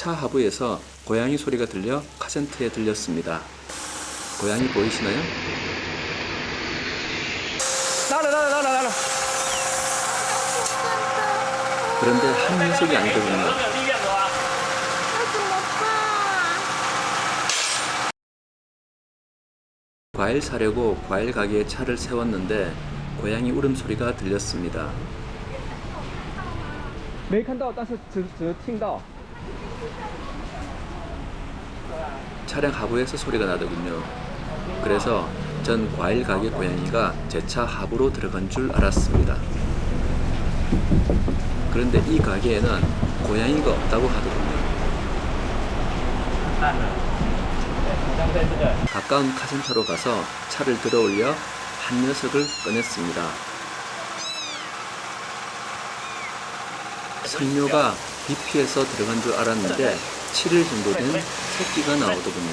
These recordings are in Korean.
차 하부에서 고양이 소리가 들려 카센트에 들렸습니다. 고양이 보이시나요? 나라 나라 나라 나라. 그런데 한 녀석이 아니더군요. 那怎么办？ 과일 사려고 과일 가게에 차를 세웠는데 고양이 울음소리가 들렸습니다. 没看到，但是只只听到。 차량 하부에서 소리가 나더군요. 그래서 전 과일 가게 고양이가 제 차 하부로 들어간 줄 알았습니다. 그런데 이 가게에는 고양이가 없다고 하더군요. 가까운 카센터로 가서 차를 들어 올려 한 녀석을 꺼냈습니다. 성묘가 잎피에서 들어간 줄 알았는데 7일 정도 된 새끼가 나오더군요.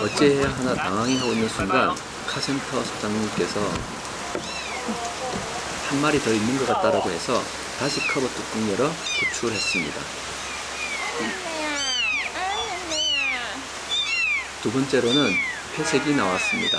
어찌해야 하나 당황해하고 있는 순간 카센터 소장님께서 한 마리 더 있는 것 같다라고 해서 다시 커버 뚜껑 열어 구출했습니다. 두 번째로는 회색이 나왔습니다.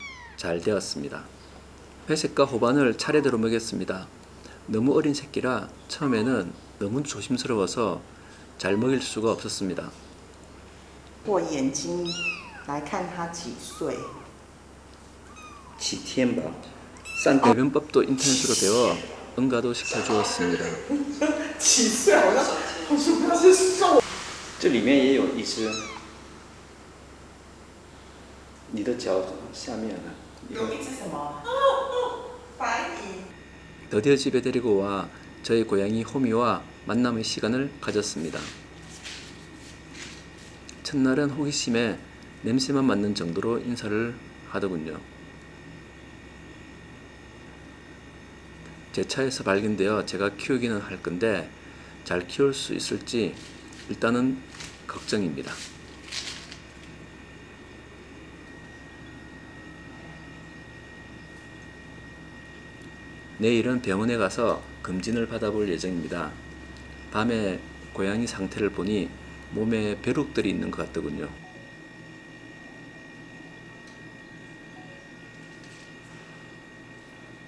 잘 되었습니다. 회색과 호반을 차례대로 먹였습니다. 너무 어린 새끼라 처음에는 너무 조심스러워서 잘 먹일 수가 없었습니다. 或眼睛来看他几岁？ 지티엠바 싼 배변법도 인터넷으로 배워 응가도 시켜주었습니다. 几岁？好像好像他是瘦。这里面也有一只，你的脚下面呢？ 여기 드디어 집에 데리고 와 저의 고양이 호미와 만남의 시간을 가졌습니다. 첫날은 호기심에 냄새만 맡는 정도로 인사를 하더군요. 제 차에서 발견되어 제가 키우기는 할 건데 잘 키울 수 있을지 일단은 걱정입니다. 내일은 병원에 가서 검진을 받아볼 예정입니다. 밤에 고양이 상태를 보니 몸에 벼룩들이 있는 것 같더군요.